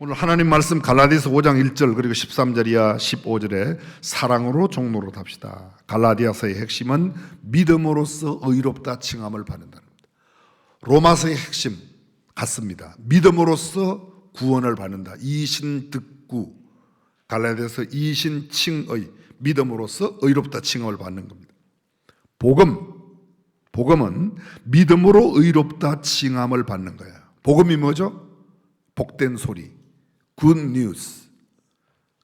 오늘 하나님 말씀 갈라디아서 5장 1절 그리고 13절이야 15절에 사랑으로 종로로 답시다. 갈라디아서의 핵심은 믿음으로써 의롭다 칭함을 받는다는 겁니다. 로마서의 핵심 같습니다. 믿음으로써 구원을 받는다. 이신득구 갈라디아서 이신 칭의 믿음으로써 의롭다 칭함을 받는 겁니다. 복음 복음은 믿음으로 의롭다 칭함을 받는 거예요. 복음이 뭐죠? 복된 소리, good news.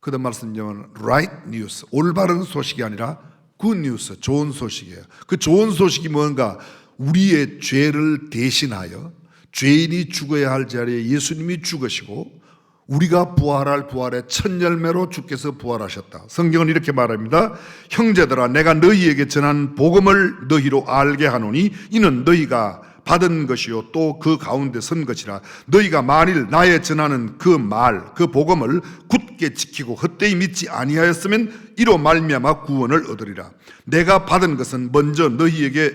그다음 말씀드리면 right news, 올바른 소식이 아니라 good news, 좋은 소식이에요. 그 좋은 소식이 뭔가 우리의 죄를 대신하여 죄인이 죽어야 할 자리에 예수님이 죽으시고 우리가 부활할 부활의 첫 열매로 주께서 부활하셨다. 성경은 이렇게 말합니다. 형제들아 내가 너희에게 전한 복음을 너희로 알게 하노니 이는 너희가 받은 것이요. 또 그 가운데 선 것이라. 너희가 만일 나의 전하는 그 말 그 복음을 굳게 지키고 헛되이 믿지 아니하였으면 이로 말미암아 구원을 얻으리라. 내가 받은 것은 먼저 너희에게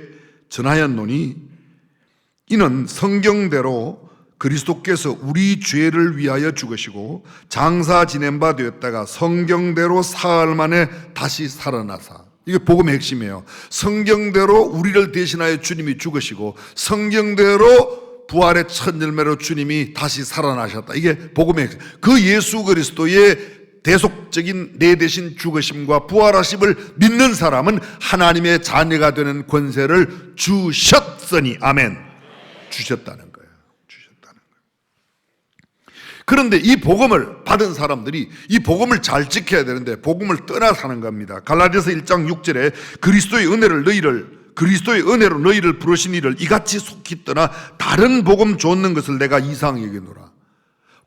전하였노니 이는 성경대로 그리스도께서 우리 죄를 위하여 죽으시고 장사 지낸 바 되었다가 성경대로 사흘 만에 다시 살아나사 이게 복음의 핵심이에요. 성경대로 우리를 대신하여 주님이 죽으시고 성경대로 부활의 첫 열매로 주님이 다시 살아나셨다. 이게 복음의 핵심. 그 예수 그리스도의 대속적인 내 대신 죽으심과 부활하심을 믿는 사람은 하나님의 자녀가 되는 권세를 주셨으니 아멘. 주셨다는 거예요. 주셨다는 거예요. 그런데 이 복음을 받은 사람들이 이 복음을 잘 지켜야 되는데 복음을 떠나 사는 겁니다. 갈라디아서 1장 6절에 그리스도의 은혜를 너희를 그리스도의 은혜로 너희를 부르신 이를 이같이 속히 떠나 다른 복음 줬는 것을 내가 이상히 여기노라.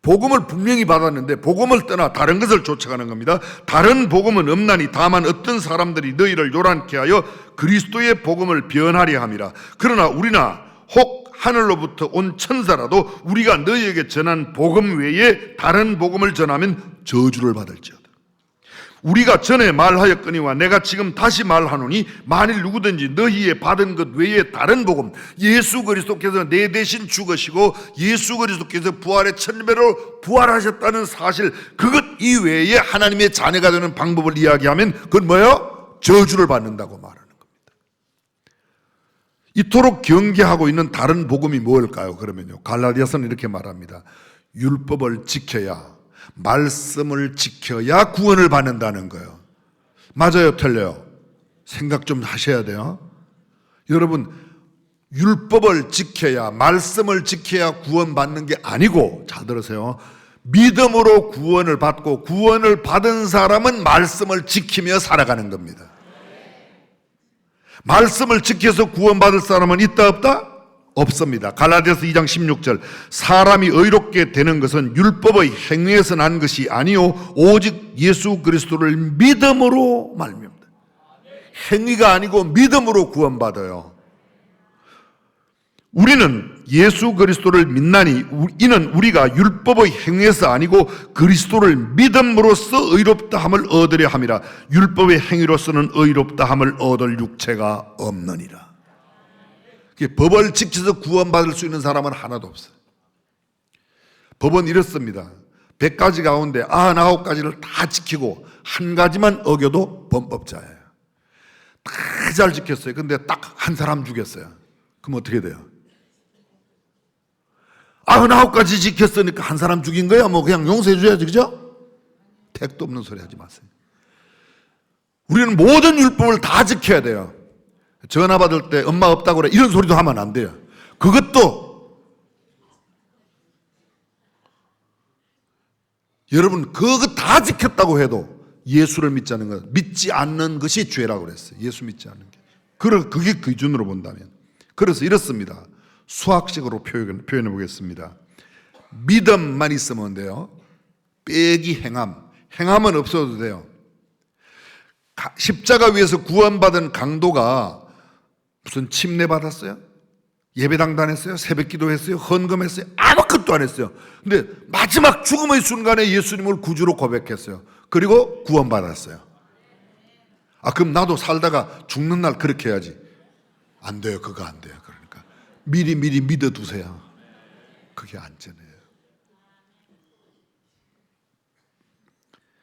복음을 분명히 받았는데 복음을 떠나 다른 것을 쫓아가는 겁니다. 다른 복음은 없나니 다만 어떤 사람들이 너희를 요란케 하여 그리스도의 복음을 변하려 함이라. 그러나 우리나 혹 하늘로부터 온 천사라도 우리가 너희에게 전한 복음 외에 다른 복음을 전하면 저주를 받을지어다. 우리가 전에 말하였거니와 내가 지금 다시 말하노니 만일 누구든지 너희의 받은 것 외에 다른 복음 예수 그리스도께서 내 대신 죽으시고 예수 그리스도께서 부활의 천배로 부활하셨다는 사실 그것 이외에 하나님의 자녀가 되는 방법을 이야기하면 그건 뭐예요? 저주를 받는다고 말하는 겁니다. 이토록 경계하고 있는 다른 복음이 뭘까요? 그러면요. 갈라디아서는 이렇게 말합니다. 율법을 지켜야 말씀을 지켜야 구원을 받는다는 거예요. 맞아요, 틀려요. 생각 좀 하셔야 돼요. 여러분, 율법을 지켜야 말씀을 지켜야 구원받는 게 아니고 잘 들으세요. 믿음으로 구원을 받고 구원을 받은 사람은 말씀을 지키며 살아가는 겁니다. 말씀을 지켜서 구원받을 사람은 있다 없다? 없습니다. 갈라디아서 2장 16절 사람이 의롭게 되는 것은 율법의 행위에서 난 것이 아니요 오직 예수 그리스도를 믿음으로 말미암다. 행위가 아니고 믿음으로 구원받아요. 우리는 예수 그리스도를 믿나니 이는 우리가 율법의 행위에서 아니고 그리스도를 믿음으로써 의롭다 함을 얻으려 함이라 율법의 행위로서는 의롭다 함을 얻을 육체가 없느니라. 법을 지켜서 구원받을 수 있는 사람은 하나도 없어요. 법은 이렇습니다. 100가지 가운데 99가지를 다 지키고 한 가지만 어겨도 범법자예요. 다 잘 지켰어요. 근데 딱 한 사람 죽였어요. 그럼 어떻게 돼요? 아흔아홉 가지 지켰으니까 한 사람 죽인 거야. 뭐 그냥 용서해 줘야지, 그죠? 택도 없는 소리 하지 마세요. 우리는 모든 율법을 다 지켜야 돼요. 전화 받을 때 엄마 없다고 그래. 이런 소리도 하면 안 돼요. 그것도 여러분 그거 다 지켰다고 해도 예수를 믿지 않는 것, 믿지 않는 것이 죄라고 그랬어요. 예수 믿지 않는 게. 그러 그게 기준으로 본다면. 그래서 이렇습니다. 수학식으로 표현, 표현해 보겠습니다. 믿음만 있으면 돼요. 빼기 행함. 행함은 없어도 돼요. 십자가 위에서 구원받은 강도가 무슨 침례 받았어요? 예배당 다녔어요? 새벽 기도했어요? 헌금했어요? 아무것도 안 했어요. 근데 마지막 죽음의 순간에 예수님을 구주로 고백했어요. 그리고 구원받았어요. 아, 그럼 나도 살다가 죽는 날 그렇게 해야지. 안 돼요. 그거 안 돼요. 미리 미리 믿어두세요. 그게 안전해요.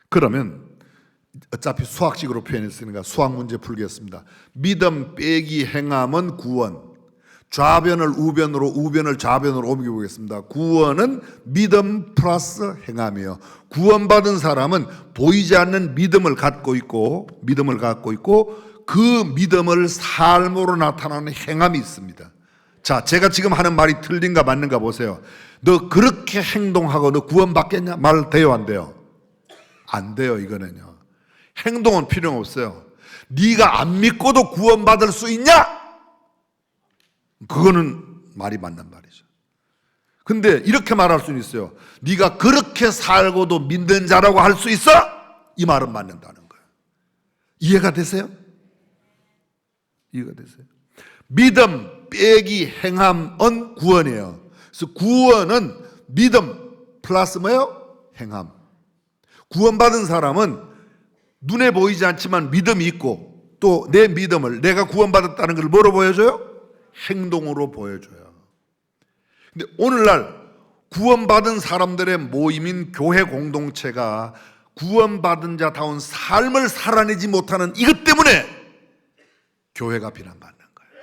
그러면 어차피 수학식으로 표현했으니까 수학 문제 풀겠습니다. 믿음 빼기 행함은 구원. 좌변을 우변으로 우변을 좌변으로 옮겨 보겠습니다. 구원은 믿음 플러스 행함이에요. 구원받은 사람은 보이지 않는 믿음을 갖고 있고 믿음을 갖고 있고 그 믿음을 삶으로 나타나는 행함이 있습니다. 자, 제가 지금 하는 말이 틀린가 맞는가 보세요. 너 그렇게 행동하고 너 구원받겠냐? 말 돼요, 안 돼요? 안 돼요, 이거는요. 행동은 필요 없어요. 네가 안 믿고도 구원받을 수 있냐? 그거는 말이 맞는 말이죠. 근데 이렇게 말할 수는 있어요. 네가 그렇게 살고도 믿는 자라고 할 수 있어? 이 말은 맞는다는 거예요. 이해가 되세요? 이해가 되세요? 믿음 빼기 행함은 구원이에요. 그래서 구원은 믿음 플러스 뭐예요? 행함. 구원받은 사람은 눈에 보이지 않지만 믿음이 있고 또 내 믿음을 내가 구원받았다는 걸 뭐로 보여줘요? 행동으로 보여줘요. 근데 오늘날 구원받은 사람들의 모임인 교회 공동체가 구원받은 자다운 삶을 살아내지 못하는 이것 때문에 교회가 비난받는 거예요.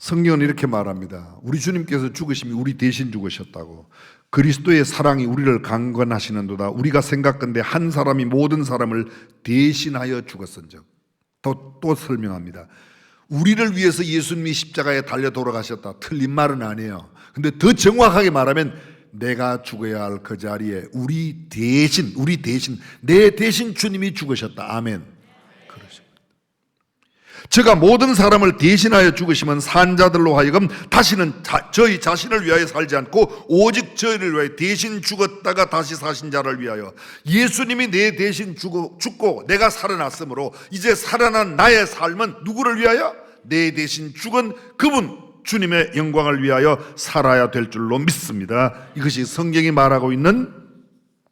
성경은 이렇게 말합니다. 우리 주님께서 죽으심이 우리 대신 죽으셨다고. 그리스도의 사랑이 우리를 강건하시는도다. 우리가 생각건대 한 사람이 모든 사람을 대신하여 죽었은즉. 또, 또 설명합니다. 우리를 위해서 예수님이 십자가에 달려 돌아가셨다. 틀린 말은 아니에요. 근데 더 정확하게 말하면 내가 죽어야 할 그 자리에 우리 대신, 우리 대신, 내 대신 주님이 죽으셨다. 아멘. 제가 모든 사람을 대신하여 죽으시면 산자들로 하여금 다시는 자, 저희 자신을 위하여 살지 않고 오직 저희를 위하여 대신 죽었다가 다시 사신 자를 위하여 예수님이 내 대신 죽어, 죽고 내가 살아났으므로 이제 살아난 나의 삶은 누구를 위하여 내 대신 죽은 그분 주님의 영광을 위하여 살아야 될 줄로 믿습니다. 이것이 성경이 말하고 있는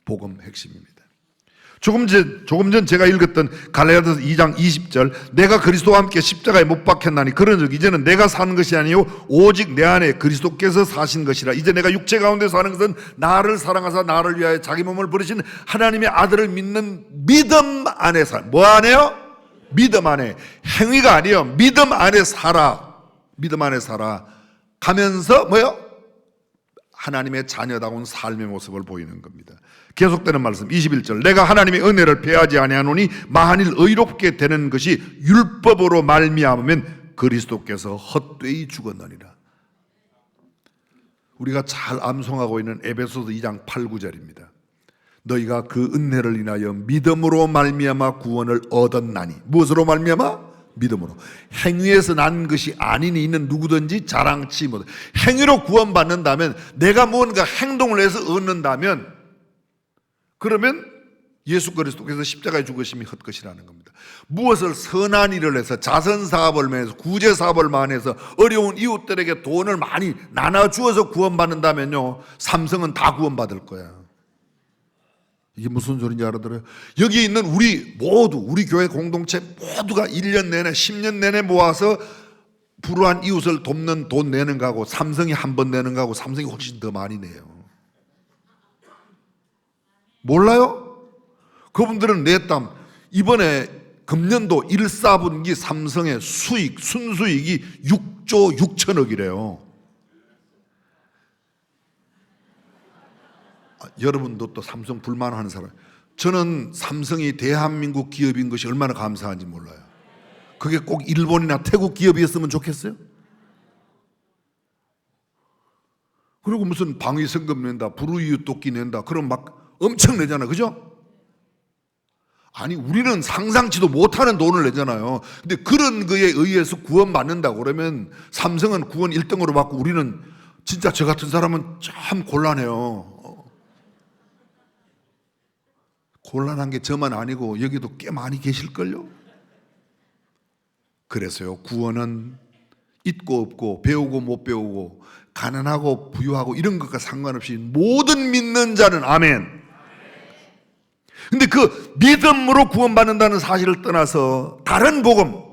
복음 핵심입니다. 조금 전, 조금 전 제가 읽었던 갈라디아서 2장 20절 내가 그리스도와 함께 십자가에 못 박혔나니 그런즉 이제는 내가 사는 것이 아니요 오직 내 안에 그리스도께서 사신 것이라 이제 내가 육체 가운데 사는 것은 나를 사랑하사 나를 위하여 자기 몸을 버리신 하나님의 아들을 믿는 믿음 안에 살뭐 안에요? 믿음 안에 행위가 아니에요 믿음 안에 살아 믿음 안에 살아 가면서 뭐요? 하나님의 자녀다운 삶의 모습을 보이는 겁니다. 계속되는 말씀 21절. 내가 하나님의 은혜를 배하지 아니하노니 만일 의롭게 되는 것이 율법으로 말미암으면 그리스도께서 헛되이 죽었느니라. 우리가 잘 암송하고 있는 에베소서 2장 8, 9절입니다. 너희가 그 은혜를 인하여 믿음으로 말미암아 구원을 얻었나니. 무엇으로 말미암아? 믿음으로. 행위에서 난 것이 아니니 있는 누구든지 자랑치 못 행위로 구원받는다면 내가 무언가 행동을 해서 얻는다면 그러면 예수 그리스도께서 십자가에 죽으심이 헛것이라는 겁니다. 무엇을 선한 일을 해서 자선 사업을 해서 구제 사업을 많이 해서 어려운 이웃들에게 돈을 많이 나눠 주어서 구원받는다면요. 삼성은 다 구원받을 거야. 이게 무슨 소리인지 알아들어요? 여기 있는 우리 모두 우리 교회 공동체 모두가 1년 내내 10년 내내 모아서 불우한 이웃을 돕는 돈 내는 거하고 삼성이 한 번 내는 거하고 삼성이 훨씬 더 많이 내요. 몰라요? 그분들은 냈담 이번에 금년도 1, 4분기 삼성의 수익 순수익이 6조 6천억이래요. 아, 여러분도 또 삼성 불만하는 사람. 저는 삼성이 대한민국 기업인 것이 얼마나 감사한지 몰라요. 그게 꼭 일본이나 태국 기업이었으면 좋겠어요? 그리고 무슨 방위성금 낸다, 불우이웃 돕기 낸다, 그럼 막 엄청 내잖아, 그죠? 아니, 우리는 상상치도 못하는 돈을 내잖아요. 근데 그런 거에 의해서 구원받는다고 그러면 삼성은 구원 1등으로 받고 우리는 진짜 저 같은 사람은 참 곤란해요. 곤란한 게 저만 아니고 여기도 꽤 많이 계실걸요? 그래서요, 구원은 있고 없고, 배우고 못 배우고, 가난하고 부유하고 이런 것과 상관없이 모든 믿는 자는 아멘. 근데 그 믿음으로 구원받는다는 사실을 떠나서 다른 복음,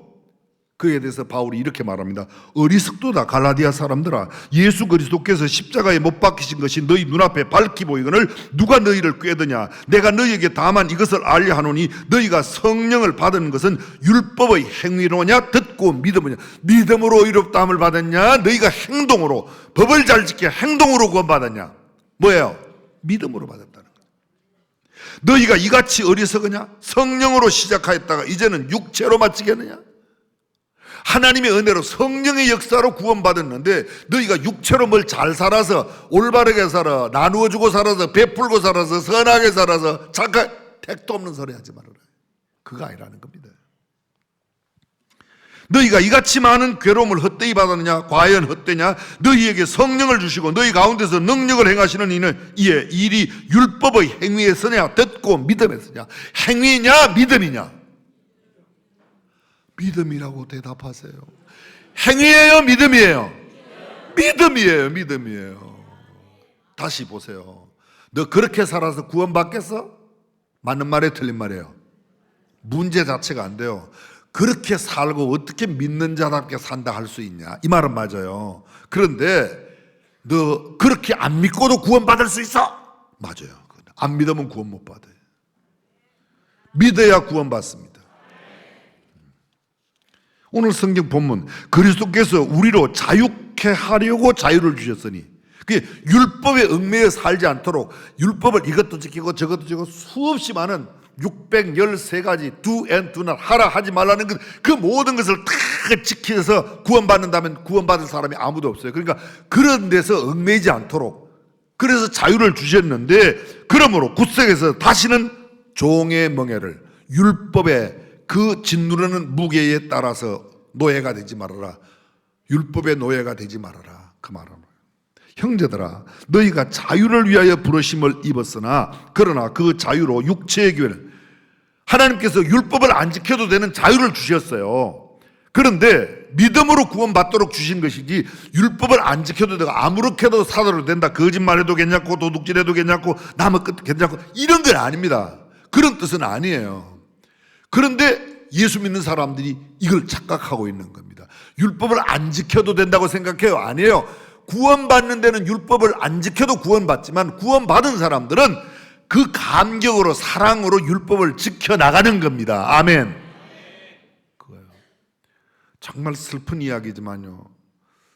그에 대해서 바울이 이렇게 말합니다. 어리석도다 갈라디아 사람들아 예수 그리스도께서 십자가에 못 박히신 것이 너희 눈앞에 밝히 보이거늘 누가 너희를 꾀드냐 내가 너희에게 다만 이것을 알려 하노니 너희가 성령을 받은 것은 율법의 행위로냐 듣고 믿음이냐 믿음으로 의롭다함을 받았냐 너희가 행동으로 법을 잘 지켜 행동으로 구원받았냐 뭐예요? 믿음으로 거예요. 너희가 이같이 어리석으냐 성령으로 시작하였다가 이제는 육체로 마치겠느냐 하나님의 은혜로 성령의 역사로 구원받았는데 너희가 육체로 뭘 잘 살아서 올바르게 살아 나누어 주고 살아서 베풀고 살아서 선하게 살아서 착한 택도 없는 소리 하지 말아라. 그거 아니라는 겁니다. 너희가 이같이 많은 괴로움을 헛되이 받았느냐 과연 헛되냐 너희에게 성령을 주시고 너희 가운데서 능력을 행하시는 이는 이에 일이 율법의 행위에 서냐 듣고 믿음에 서냐 행위냐 믿음이냐 믿음이라고 대답하세요. 행위예요, 믿음이에요. 믿음이에요, 믿음이에요. 다시 보세요. 너 그렇게 살아서 구원받겠어? 맞는 말에 틀린 말이에요. 문제 자체가 안 돼요. 그렇게 살고 어떻게 믿는 자답게 산다 할 수 있냐? 이 말은 맞아요. 그런데 너 그렇게 안 믿고도 구원받을 수 있어? 맞아요. 안 믿으면 구원 못 받아요. 믿어야 구원받습니다. 오늘 성경 본문 그리스도께서 우리로 자유케 하려고 자유를 주셨으니 그 율법에 얽매여 살지 않도록 율법을 이것도 지키고 저것도 지키고 수없이 많은 613가지 do and do not 하라 하지 말라는 것, 그 모든 것을 다 지켜서 구원받는다면 구원받을 사람이 아무도 없어요. 그러니까 그런 데서 얽매이지 않도록 그래서 자유를 주셨는데 그러므로 구석에서 다시는 종의 멍에를 율법의 그 짓누르는 무게에 따라서 노예가 되지 말아라. 율법의 노예가 되지 말아라. 그 말은 형제들아 너희가 자유를 위하여 부르심을 입었으나 그러나 그 자유로 육체의 교회는 하나님께서 율법을 안 지켜도 되는 자유를 주셨어요. 그런데 믿음으로 구원받도록 주신 것이지 율법을 안 지켜도 되고 아무렇게도 살아도 된다. 거짓말해도 괜찮고 도둑질해도 괜찮고 남의 끝 괜찮고 이런 건 아닙니다. 그런 뜻은 아니에요. 그런데 예수 믿는 사람들이 이걸 착각하고 있는 겁니다. 율법을 안 지켜도 된다고 생각해요. 아니에요. 구원받는 데는 율법을 안 지켜도 구원받지만 구원받은 사람들은 그 감격으로 사랑으로 율법을 지켜 나가는 겁니다. 아멘. 그거요. 정말 슬픈 이야기지만요.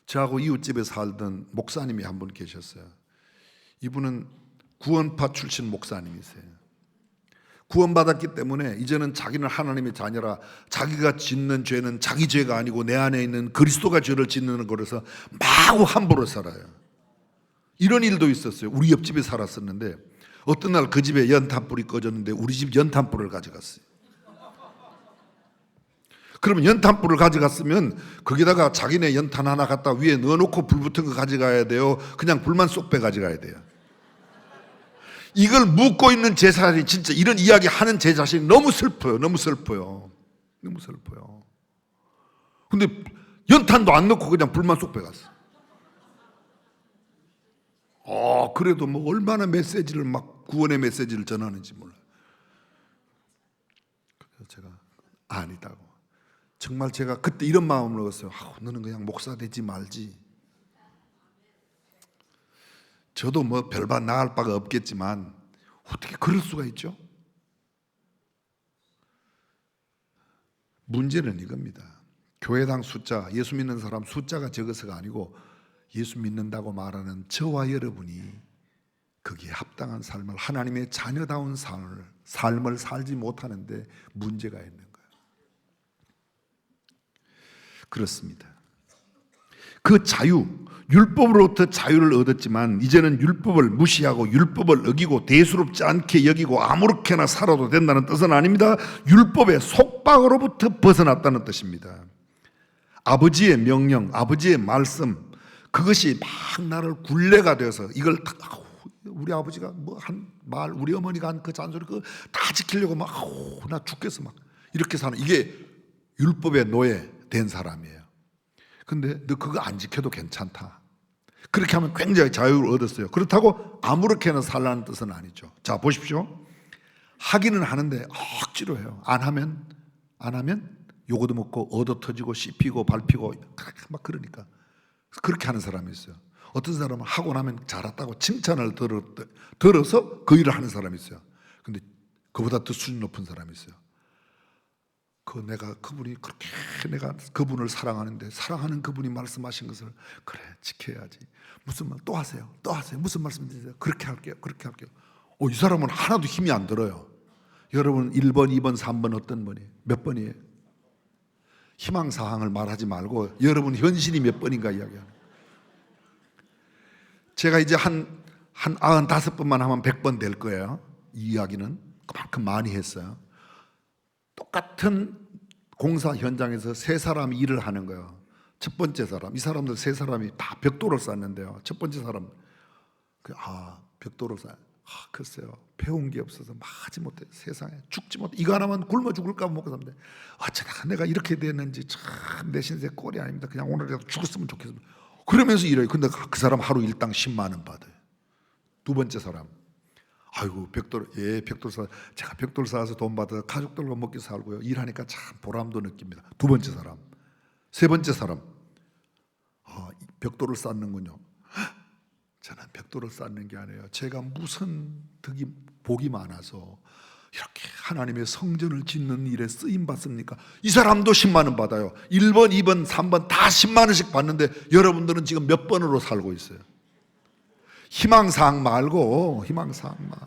저하고 이웃집에 살던 목사님이 한 분 계셨어요. 이분은 구원파 출신 목사님이세요. 구원받았기 때문에 이제는 자기는 하나님의 자녀라 자기가 짓는 죄는 자기 죄가 아니고 내 안에 있는 그리스도가 죄를 짓는 거라서 마구 함부로 살아요. 이런 일도 있었어요. 우리 옆집에 살았었는데 어떤 날 그 집에 연탄불이 꺼졌는데 우리 집 연탄불을 가져갔어요. 그러면 연탄불을 가져갔으면 거기다가 자기네 연탄 하나 갖다 위에 넣어놓고 불 붙은 거 가져가야 돼요. 그냥 불만 쏙 빼 가져가야 돼요. 이걸 묻고 있는 제 자신이 진짜 이런 이야기 하는 제 자신이 너무 슬퍼요. 너무 슬퍼요. 너무 슬퍼요. 근데 연탄도 안 넣고 그냥 불만 쏙 빼갔어. 어, 그래도 뭐 얼마나 메시지를 막 구원의 메시지를 전하는지 몰라. 그래서 제가 아니다고. 정말 제가 그때 이런 마음을 먹었어요. 아, 너는 그냥 목사 되지 말지. 저도 뭐 별반 나을 바가 없겠지만 어떻게 그럴 수가 있죠? 문제는 이겁니다. 교회당 숫자, 예수 믿는 사람 숫자가 적어서가 아니고 예수 믿는다고 말하는 저와 여러분이 거기에 합당한 삶을 하나님의 자녀다운 삶을 삶을 살지 못하는데 문제가 있는 거예요. 그렇습니다. 그 자유, 율법으로부터 자유를 얻었지만 이제는 율법을 무시하고 율법을 어기고 대수롭지 않게 여기고 아무렇게나 살아도 된다는 뜻은 아닙니다. 율법의 속박으로부터 벗어났다는 뜻입니다. 아버지의 명령, 아버지의 말씀 그것이 막 나를 굴레가 되어서 이걸 우, 우리 아버지가 뭐 한 말, 우리 어머니가 한 그 잔소리 그 다 지키려고 막 아우, 나 죽겠어 막 이렇게 사는 이게 율법의 노예 된 사람이에요. 근데 너 그거 안 지켜도 괜찮다. 그렇게 하면 굉장히 자유를 얻었어요. 그렇다고 아무렇게나 살라는 뜻은 아니죠. 자, 보십시오. 하기는 하는데 억지로 해요. 안 하면, 안 하면 요거도 먹고 얻어 터지고 씹히고 밟히고 막 그러니까 그렇게 하는 사람이 있어요. 어떤 사람은 하고 나면 잘했다고 칭찬을 들어, 들어서 그 일을 하는 사람이 있어요. 근데 그보다 더 수준 높은 사람이 있어요. 그 내가 그분이 그렇게 내가 그분을 사랑하는데 사랑하는 그분이 말씀하신 것을 그래 지켜야지. 무슨 말 또 하세요. 또 하세요. 무슨 말씀이세요? 그렇게 할게요. 그렇게 할게요. 어, 이 사람은 하나도 힘이 안 들어요. 여러분 1번 2번 3번 어떤 번이? 몇 번이에요? 희망사항을 말하지 말고 여러분 현실이 몇 번인가 이야기하는 제가 이제 한, 한 95번만 하면 100번 될 거예요 이 이야기는 그만큼 많이 했어요 똑같은 공사 현장에서 세 사람이 일을 하는 거예요. 첫 번째 사람, 이 사람들 세 사람이 다 벽돌을 쌓는데요. 첫 번째 사람, 그, 아 벽돌을 쌓, 아 글쎄요, 배운 게 없어서 하지 못해. 세상에 죽지 못해. 이거 하나만 굶어 죽을까 봐 먹고 삽니다. 어쩌다가 내가 이렇게 됐는지 참 내 신세 꼴이 아닙니다. 그냥 오늘이라도 죽었으면 좋겠습니다. 그러면서 일해요. 근데 그 사람 하루 일당 10만 원 받아요. 두 번째 사람, 아이고 벽돌 예 벽돌 사 제가 벽돌 쌓아서 돈 받아 가족들과 먹기 살고요. 일하니까 참 보람도 느낍니다. 두 번째 사람. 세 번째 사람. 아이 벽돌을 쌓는군요. 헉, 저는 벽돌을 쌓는 게 아니에요. 제가 무슨 덕이 복이 많아서 이렇게 하나님의 성전을 짓는 일에 쓰임 받습니까? 이 사람도 10만 원 받아요. 1번, 2번, 3번 다 10만 원씩 받는데 여러분들은 지금 몇 번으로 살고 있어요? 희망사항 말고 희망사항만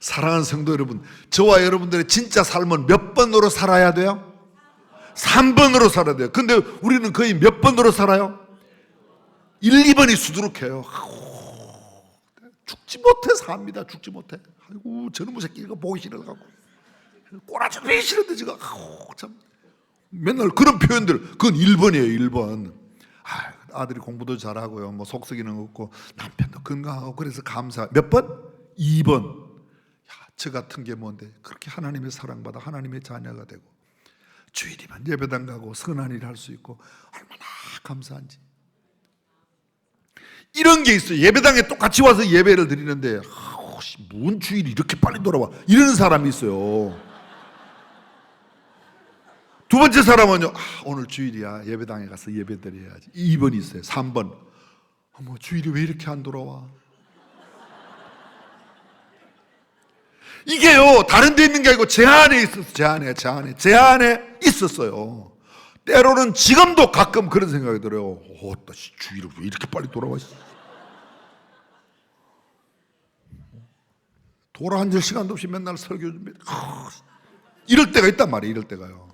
사랑하는 성도 여러분 저와 여러분들의 진짜 삶은 몇 번으로 살아야 돼요? 3번으로 살아야 돼요. 근데 우리는 거의 몇 번으로 살아요? 1, 2번이 수두룩해요. 죽지 못해 삽니다. 죽지 못해 아이고 저놈의 새끼 이거 보기 싫어갖고 꼬라지 왜 싫은데 지금 아우 참 맨날 그런 표현들 그건 1번이에요 1번 아, 아들이 공부도 잘하고요. 뭐거 없고 남편도 건강하고 그래서 감사. 몇 번? 2번. 야, 저 같은 게 뭔데? 그렇게 하나님의 사랑받아 하나님의 자녀가 되고 주일이면 예배당 가고 선한 일 할 수 있고 얼마나 감사한지. 이런 게 있어요. 예배당에 똑같이 와서 예배를 드리는데 아 우, 씨, 뭔 주일이 이렇게 빨리 돌아와? 이런 사람이 있어요. 두 번째 사람은요, 아, 오늘 주일이야. 예배당에 가서 예배 드려야지. 2번 있어요. 3번. 어머, 주일이 왜 이렇게 안 돌아와? 이게요, 다른 데 있는 게 아니고 제 안에 있었어요. 제 안에, 제 안에, 제 안에 있었어요. 때로는 지금도 가끔 그런 생각이 들어요. 어, 나 주일이 왜 이렇게 빨리 돌아와? 돌아앉을 시간도 없이 맨날 설교 준비. 이럴 때가 있단 말이에요. 이럴 때가요.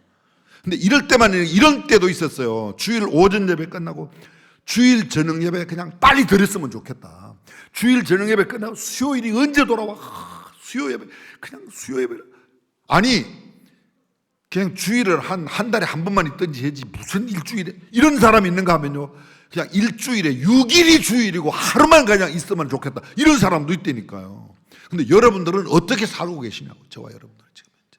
근데 이럴 때만 이런 때도 있었어요. 주일 오전 예배 끝나고 주일 저녁 예배 그냥 빨리 드렸으면 좋겠다. 주일 저녁 예배 끝나고 수요일이 언제 돌아와? 하, 수요 예배 그냥 수요 예배 아니 그냥 주일을 한 한 달에 한 번만 있든지 해지 무슨 일주일에 이런 사람이 있는가 하면요. 그냥 일주일에 6일이 주일이고 하루만 그냥 있으면 좋겠다. 이런 사람도 있다니까요. 근데 여러분들은 어떻게 살고 계시냐고 저와 여러분들 지금 현재.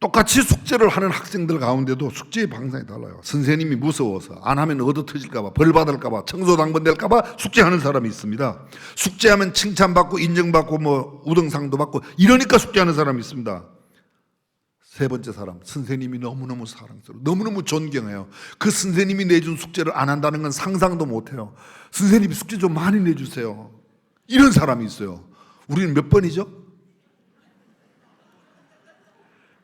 똑같이 숙제를 하는 학생들 가운데도 숙제의 방향이 달라요. 선생님이 무서워서 안 하면 얻어 터질까봐 벌 받을까봐 청소 당번될까봐 숙제하는 사람이 있습니다. 숙제하면 칭찬받고 인정받고 뭐 우등상도 받고 이러니까 숙제하는 사람이 있습니다. 세 번째 사람 선생님이 너무너무 사랑스러워 너무너무 존경해요. 그 선생님이 내준 숙제를 안 한다는 건 상상도 못 해요. 선생님이 숙제 좀 많이 내주세요. 이런 사람이 있어요. 우리는 몇 번이죠?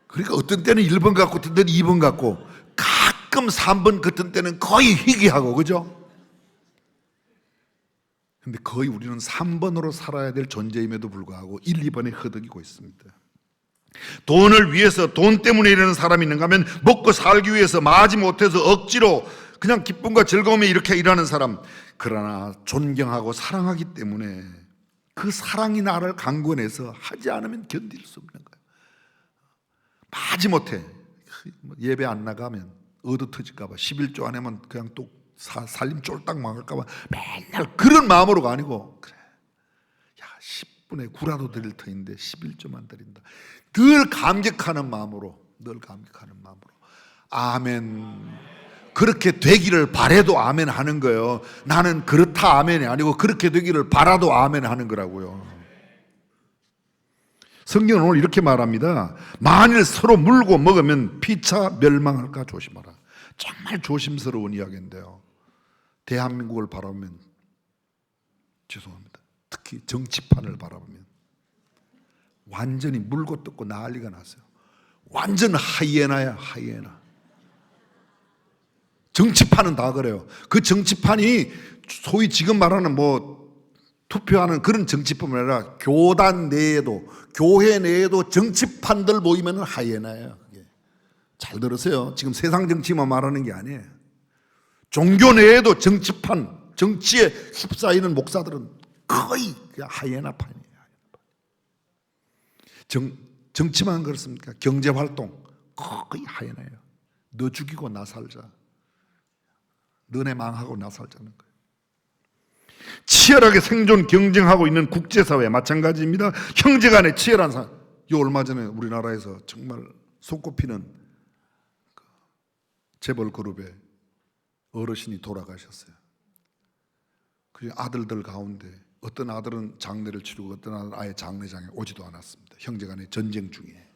그러니까 어떤 때는 1번 갖고 어떤 때는 2번 갖고 가끔 3번 같은 때는 거의 희귀하고 그죠? 근데 거의 우리는 3번으로 살아야 될 존재임에도 불구하고 1, 2번에 허덕이고 있습니다. 돈을 위해서 돈 때문에 이러는 사람이 있는가 하면 먹고 살기 위해서 마지 못해서 억지로 그냥 기쁨과 즐거움에 이렇게 일하는 사람. 그러나 존경하고 사랑하기 때문에 그 사랑이 나를 강권해서 하지 않으면 견딜 수 없는 거예요. 마지 못해. 예배 안 나가면 얻어 터질까 봐. 11조 안 하면 그냥 또 사- 살림 쫄딱 망할까 봐. 맨날 그런 마음으로가 아니고 10분의 9라도 드릴 터인데 11조만 드린다 늘 감격하는 마음으로 늘 감격하는 마음으로 아멘 그렇게 되기를 바래도 아멘 하는 거예요 나는 그렇다 아멘이 아니고 그렇게 되기를 바라도 아멘 하는 거라고요 성경은 오늘 이렇게 말합니다. 만일 서로 물고 먹으면 피차 멸망할까 조심하라. 정말 조심스러운 이야기인데요. 대한민국을 바라보면 죄송합니다. 특히 정치판을 바라보면 완전히 물고 뜯고 난리가 났어요. 완전 하이에나야 하이에나. 정치판은 다 그래요. 그 정치판이 소위 지금 말하는 뭐 투표하는 그런 정치뿐만 아니라 교단 내에도 교회 내에도 정치판들 모이면 하이에나예요. 그게. 잘 들으세요. 지금 세상 정치만 말하는 게 아니에요. 종교 내에도 정치판, 정치에 휩싸이는 목사들은 거의 그냥 하이에나판이에요. 정, 정치만 그렇습니까? 경제 활동 거의 하이에나예요. 너 죽이고 나 살자. 너네 망하고 나 살자는 거예요. 치열하게 생존 경쟁하고 있는 국제사회 마찬가지입니다. 형제 간의 치열한 사. 요 얼마 전에 우리나라에서 정말 손꼽히는 그 재벌 그룹의 어르신이 돌아가셨어요. 그 아들들 가운데 어떤 아들은 장례를 치르고 어떤 아들은 아예 장례장에 오지도 않았습니다. 형제간의 전쟁 중에.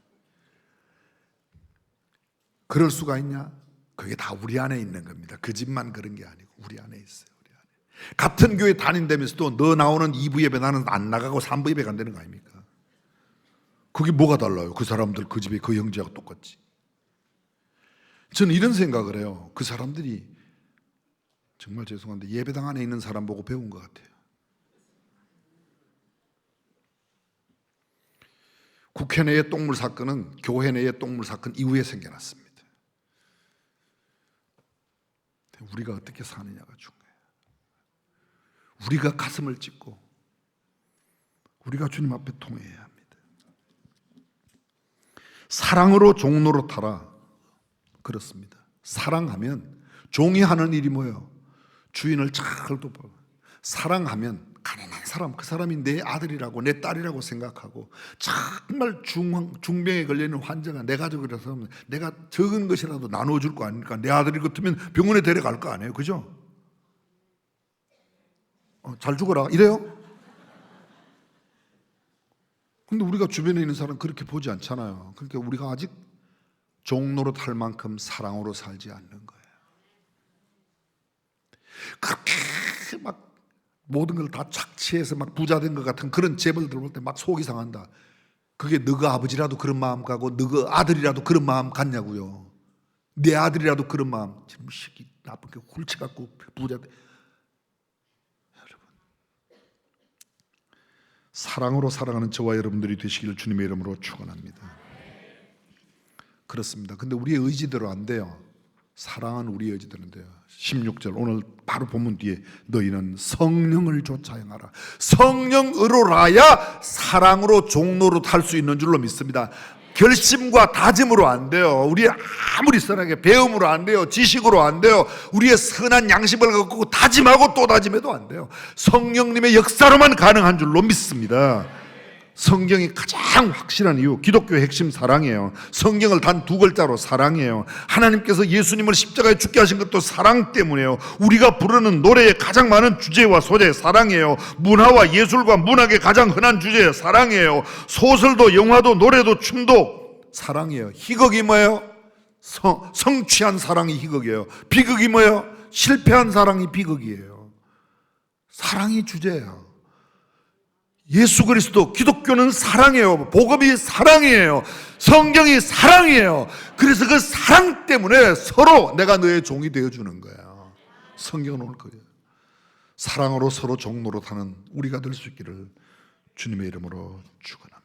그럴 수가 있냐? 그게 다 우리 안에 있는 겁니다. 그 집만 그런 게 아니고 우리 안에 있어요. 우리 안에. 같은 교회 다닌다면서도 너 나오는 2부 예배 나는 안 나가고 3부 예배 간다는 거 아닙니까? 그게 뭐가 달라요? 그 사람들 그 집에 그 형제하고 똑같지. 저는 이런 생각을 해요. 그 사람들이 정말 죄송한데 예배당 안에 있는 사람 보고 배운 것 같아요. 국회 내의 똥물 사건은 교회 내의 똥물 사건 이후에 생겨났습니다. 우리가 어떻게 사느냐가 중요해요. 우리가 가슴을 찢고 우리가 주님 앞에 통해야 합니다. 사랑으로 종로로 타라. 그렇습니다. 사랑하면 종이 하는 일이 뭐예요? 주인을 잘 돕아. 사랑하면 가난한 사람, 그 사람이 내 아들이라고 내 딸이라고 생각하고 정말 중, 중병에 걸리는 환자가 내 가족이라서 내가 적은 것이라도 나눠줄 거 아닙니까? 내 아들이 같으면 병원에 데려갈 거 아니에요, 그죠? 어, 잘 죽어라 이래요? 근데 우리가 주변에 있는 사람 그렇게 보지 않잖아요. 그러니까 우리가 아직 종로로 탈 만큼 사랑으로 살지 않는 거예요. 그렇게 막 모든 걸 다 착취해서 막 부자 된 것 같은 그런 재벌들 볼때막 속이 상한다. 그게 너그 아버지라도 그런 마음 가고 너그 아들이라도 그런 마음 갖냐고요. 내 아들이라도 그런 마음. 지금 시기 나쁜 게 훌쳐갖고 부자. 여러분 사랑으로 살아가는 저와 여러분들이 되시기를 주님의 이름으로 축원합니다. 그렇습니다. 근데 우리의 의지대로 안 돼요. 의지대로 안 돼요. 16절 오늘 바로 본문 뒤에 너희는 성령을 쫓아 행하라. 성령으로라야 사랑으로 종로로 탈 수 있는 줄로 믿습니다. 결심과 다짐으로 안 돼요. 우리 아무리 선하게 배움으로 안 돼요. 지식으로 안 돼요. 우리의 선한 양심을 갖고 다짐하고 또 다짐해도 안 돼요. 성령님의 역사로만 가능한 줄로 믿습니다. 성경이 가장 확실한 이유, 기독교의 핵심 사랑이에요. 성경을 단 두 글자로 사랑이에요. 하나님께서 예수님을 십자가에 죽게 하신 것도 사랑 때문이에요. 우리가 부르는 노래의 가장 많은 주제와 소재 사랑이에요. 문화와 예술과 문학의 가장 흔한 주제 사랑이에요. 소설도 영화도 노래도 춤도 사랑이에요. 희극이 뭐예요? 성, 성취한 사랑이 희극이에요. 비극이 뭐예요? 실패한 사랑이 비극이에요. 사랑이 주제예요. 예수 그리스도 기독교는 사랑이에요. 복음이 사랑이에요. 성경이 사랑이에요. 그래서 그 사랑 때문에 서로 내가 너의 종이 되어 주는 거야. 성경은 오늘 거예요. 사랑으로 서로 종로로 타는 우리가 될 수 있기를 주님의 이름으로 축원합니다.